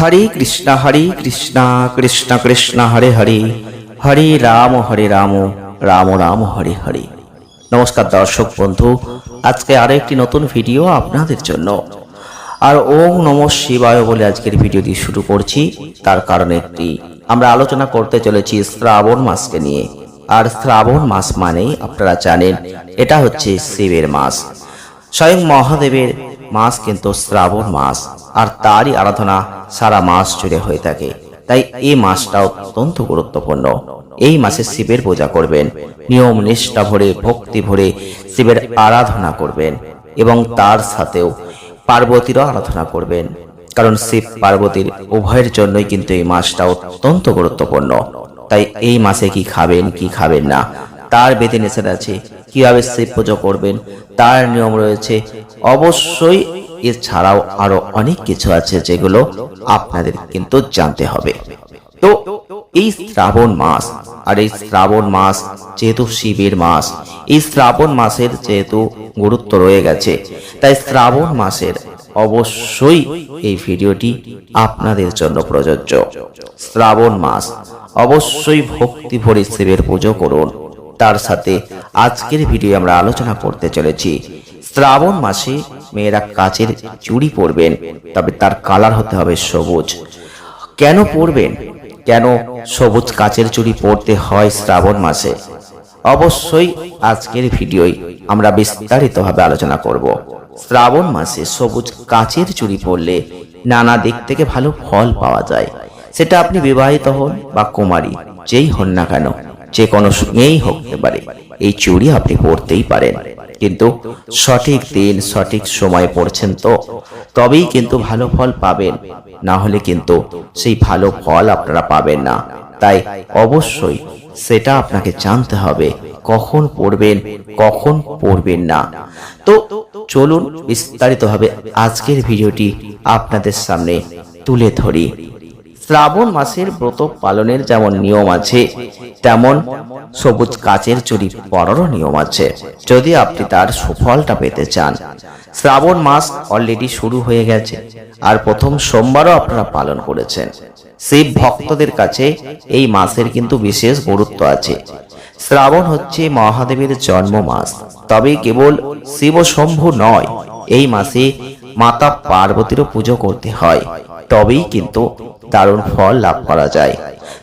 হরে কৃষ্ণ হরে কৃষ্ণ কৃষ্ণ কৃষ্ণ, হরে হরে। হরে রাম হরে রাম রাম রাম, হরে হরে। নমস্কার দর্শক বন্ধু, আজকে আরও একটি নতুন ভিডিও আপনাদের জন্য। আর ওম নম শিবায় বলে আজকের ভিডিওটি শুরু করছি। তার কারণ একটি, আমরা আলোচনা করতে চলেছি শ্রাবণ মাসকে নিয়ে। আর শ্রাবণ মাস মানেই আপনারা জানেন, এটা হচ্ছে শিবের মাস। স্বয়ং মহাদেবের মাস কিন্তু শ্রাবণ মাস, আর তারই আরাধনা সারা মাস জুড়ে হয়ে থাকে। তাই এই মাসটা অত্যন্ত গুরুত্বপূর্ণ। এই মাসে শিবের পূজা করবেন, নিয়ম নিষ্ঠা ভরে, ভক্তি ভরে শিবের আরাধনা করবেন, এবং তার সাথেও পার্বতীরও আরাধনা করবেন। কারণ শিব পার্বতীর উভয়ের জন্যই কিন্তু এই মাসটা অত্যন্ত গুরুত্বপূর্ণ। তাই এই মাসে কি খাবেন কি খাবেন না, তার বেঁধে নিষেধ আছে। কীভাবে শিব পুজো করবেন, তার নিয়ম রয়েছে। অবশ্যই এছাড়াও আরও অনেক কিছু আছে যেগুলো আপনাদের কিন্তু জানতে হবে। তো এই শ্রাবণ মাস, আর এই শ্রাবণ মাস যেহেতু শিবের মাস, এই শ্রাবণ মাসের যেহেতু গুরুত্ব রয়ে গেছে, তাই শ্রাবণ মাসের অবশ্যই এই ভিডিওটি আপনাদের জন্য প্রযোজ্য। শ্রাবণ মাস, অবশ্যই ভক্তি ভরে শিবের পুজো করুন। তার সাথে আজকের ভিডিও আমরা আলোচনা করতে চলেছি। শ্রাবণ মাসে মেয়েরা কাচের চুড়ি পরবেন, তবে তার কালার হতে হবে সবুজ। কেন পরবেন? কেন সবুজ কাচের চুড়ি পরতে হয় শ্রাবণ মাসে? অবশ্যই আজকের ভিডিওই আমরা বিস্তারিতভাবে আলোচনা করব। শ্রাবণ মাসে সবুজ কাচের চুড়ি পরলে নানা দিক থেকে ভালো ফল পাওয়া যায়। সেটা আপনি বিবাহিত হন বা কুমারী, যেই হন না কেন। যে কোনো মেয়েই হতে পারে। এই চুরি আপনি পরতেই পারেন। কিন্তু সঠিক দিন, সঠিক সময় পড়ছেন তো, তবেই কিন্তু ভালো ফল পাবেন। না হলে কিন্তু সেই ভালো ফল আপনারা পাবেন না। তাই অবশ্যই সেটা আপনাকে জানতে হবে, কখন পড়বেন কখন পড়বেন না। তো চলুন বিস্তারিতভাবে আজকের ভিডিওটি আপনাদের সামনে তুলে ধরি। শ্রাবণ মাসের ব্রত পালনের যেমন নিয়ম আছে, তেমন সবুজ কাচের চুরি পরারও নিয়ম আছে। যদি আপনি তার সুফলটা পেতে চান। শ্রাবণ মাস অলরেডি শুরু হয়ে গেছে, আর প্রথম সোমবারও আপনারা পালন করেছেন। শিব ভক্তদের কাছে এই মাসের কিন্তু বিশেষ গুরুত্ব আছে। শ্রাবণ হচ্ছে মহাদেবের জন্ম মাস তবে কেবল শিব শম্ভু নয়, এই মাসে মাতা পার্বতীরও পুজো করতে হয়। তবেই কিন্তু দারুণ ফল লাভ করা যায়।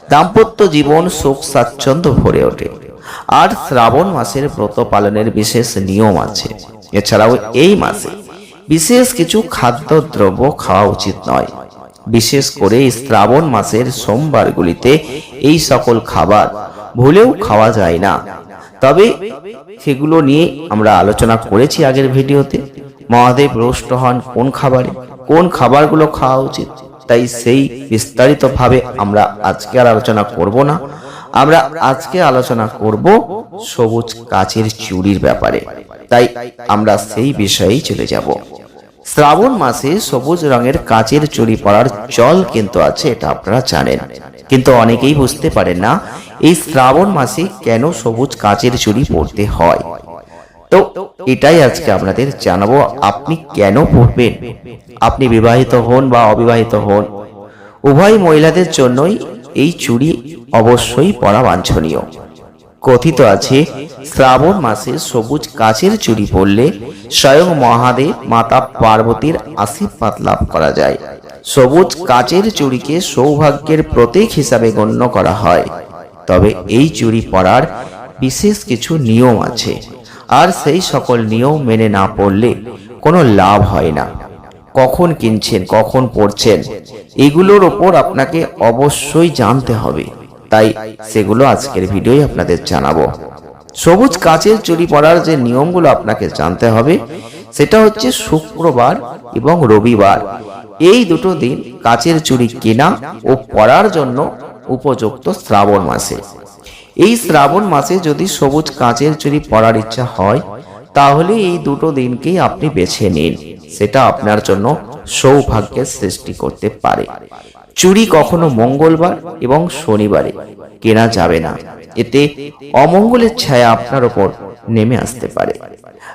দাম্পত্য জীবন সুখ স্বাচ্ছন্দ্য ভরে ওঠে। আর শ্রাবণ মাসের ব্রত পালনের বিশেষ নিয়ম আছে। এছাড়াও এই মাসে বিশেষ কিছু খাদ্যদ্রব্য খাওয়া উচিত নয়। বিশেষ করে শ্রাবণ মাসের সোমবারগুলিতে এই সকল খাবার ভুলেও খাওয়া যায় না। তবে সেগুলো নিয়ে আমরা আলোচনা করেছি আগের ভিডিওতে। মহাদেব রোষ্ট হন কোন খাবারে? কোন খাবারগুলো খাওয়া উচিত? তাই সেই বিস্তারিতভাবে আমরা আজকে আর আলোচনা করব না। আমরা আজকে আলোচনা করব সবুজ কাচের চুরির ব্যাপারে। তাই আমরা সেই বিষয়েই চলে যাব। শ্রাবণ মাসে সবুজ রঙের কাচের চুরি পরার চল কিন্তু আছে, এটা আপনারা জানেন। কিন্তু অনেকেই বুঝতে পারেন না এই শ্রাবণ মাসে কেন সবুজ কাচের চুরি পরতে হয়। তো এটাই আজকে আপনাদের জানাব, আপনি কেন পড়বেন? আপনি বিবাহিত হন বা অবিবাহিত হন, উভয় মহিলাদের জন্যই এই চুড়ি অবশ্যই পরা বাঞ্ছনীয়। কথিত আছে, শ্রাবণ মাসে সবুজ কাচের চুড়ি পরলে স্বয়ং মহাদেব মাতা পার্বতীর আশীর্বাদ লাভ করা যায়। সবুজ কাচের চুড়িকে সৌভাগ্যের প্রতীক হিসাবে গণ্য করা হয়। তবে এই চুড়ি পরার বিশেষ কিছু নিয়ম আছে। আর সেই সকল নিয়ম মেনে না পড়লে কোনো লাভ হয় না। কখন কিনছেন, কখন পড়ছেন, এগুলোর ওপর আপনাকে অবশ্যই জানতে হবে। তাই সেগুলো আজকের ভিডিওই আপনাদের জানাব। সবুজ কাচের চুরি পড়ার যে নিয়মগুলো আপনাকে জানতে হবে, সেটা হচ্ছে শুক্রবার এবং রবিবার। এই দুটো দিন কাচের চুরি কেনা ও পরার জন্য উপযুক্ত শ্রাবণ মাসে। এই শ্রাবণ মাসে যদি সবুজ কাঁচের চুরি পরার ইচ্ছা হয়, তাহলে এই দুটো দিনকেই আপনি বেছে নিন। সেটা আপনার জন্য সৌভাগ্যের সৃষ্টি করতে পারে। চুরি কখনো মঙ্গলবার এবং শনিবারে কেনা যাবে না। এতে অমঙ্গলের ছায়া আপনার ওপর নেমে আসতে পারে।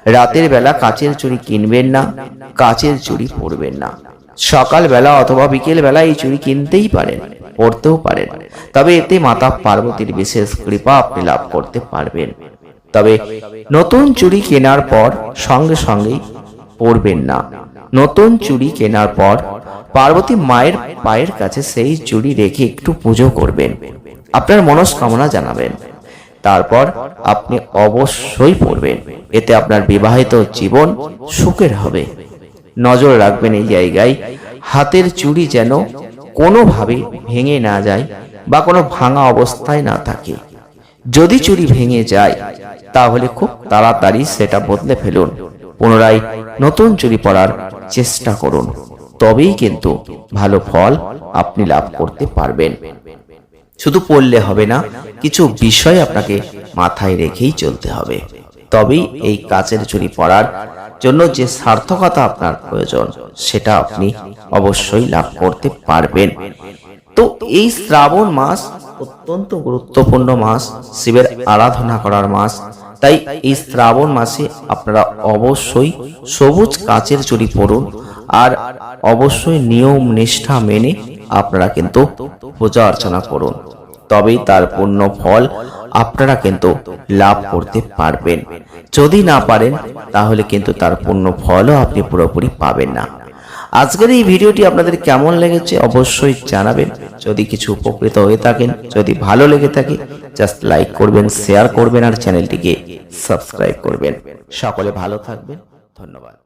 রাতের বেলা কাচের চুরি কিনবেন না, কাচের চুরি পরবেন না। সকালবেলা অথবা বিকেল বেলা এই চুড়ি কিনতেই পারেন। পড়তেও পারেন। তবে এতে মাতা পার্বতীর বিশেষ কৃপা আপনি লাভ করতে পারবেন। তবে নতুন চুড়ি কেনার পর সঙ্গে সঙ্গেই পরবেন না। নতুন চুড়ি কেনার পর পার্বতী মায়ের পায়ের কাছে সেই চুড়ি রেখে একটু পুজো করবেন। আপনার মনস্কামনা জানাবেন। তারপর আপনি অবশ্যই পড়বেন। এতে আপনার বিবাহিত জীবন সুখের হবে। নজর রাখবেন এই জায়গায়, হাতের চুড়ি যেন কোনোভাবে ভেঙে না যায় বা কোনো ভাঙা অবস্থায় না থাকে। যদি চুরি ভেঙে যায়, তাহলে খুব তাড়াতাড়ি সেটা বদলে ফেলুন। পুনরায় নতুন চুরি পরার চেষ্টা করুন। তবেই কিন্তু ভালো ফল আপনি লাভ করতে পারবেন। শুধু পড়লে হবে না, কিছু বিষয় আপনাকে মাথায় রেখেই চলতে হবে। তবেই এই কাচের চুরি পড়ার জন্য যে সার্থকতা আপনার প্রয়োজন, সেটা আপনি অবশ্যই লাভ করতে পারবেন। তো এই শ্রাবণ মাস অত্যন্ত গুরুত্বপূর্ণ মাস, শিবের আরাধনা করার মাস। তাই এই শ্রাবণ মাসে আপনারা অবশ্যই সবুজ কাচের চুরি পরুন আর অবশ্যই নিয়ম নিষ্ঠা মেনে আপনারা কিন্তু পূজা অর্চনা করুন। তবেই তার পূর্ণ ফল আপনারা কিন্তু লাভ করতে পারবেন। যদি না পারেন, তাহলে কিন্তু তার পূর্ণ ফলও আপনি পুরোপুরি পাবেন না। আজকের এই ভিডিওটি আপনাদের কেমন লেগেছে অবশ্যই জানাবেন। যদি কিছু উপকৃত হয়ে থাকেন, যদি ভালো লেগে থাকে জাস্ট লাইক করবেন শেয়ার করবেন, আর চ্যানেলটিকে সাবস্ক্রাইব করবেন। সকলে ভালো থাকবেন। ধন্যবাদ।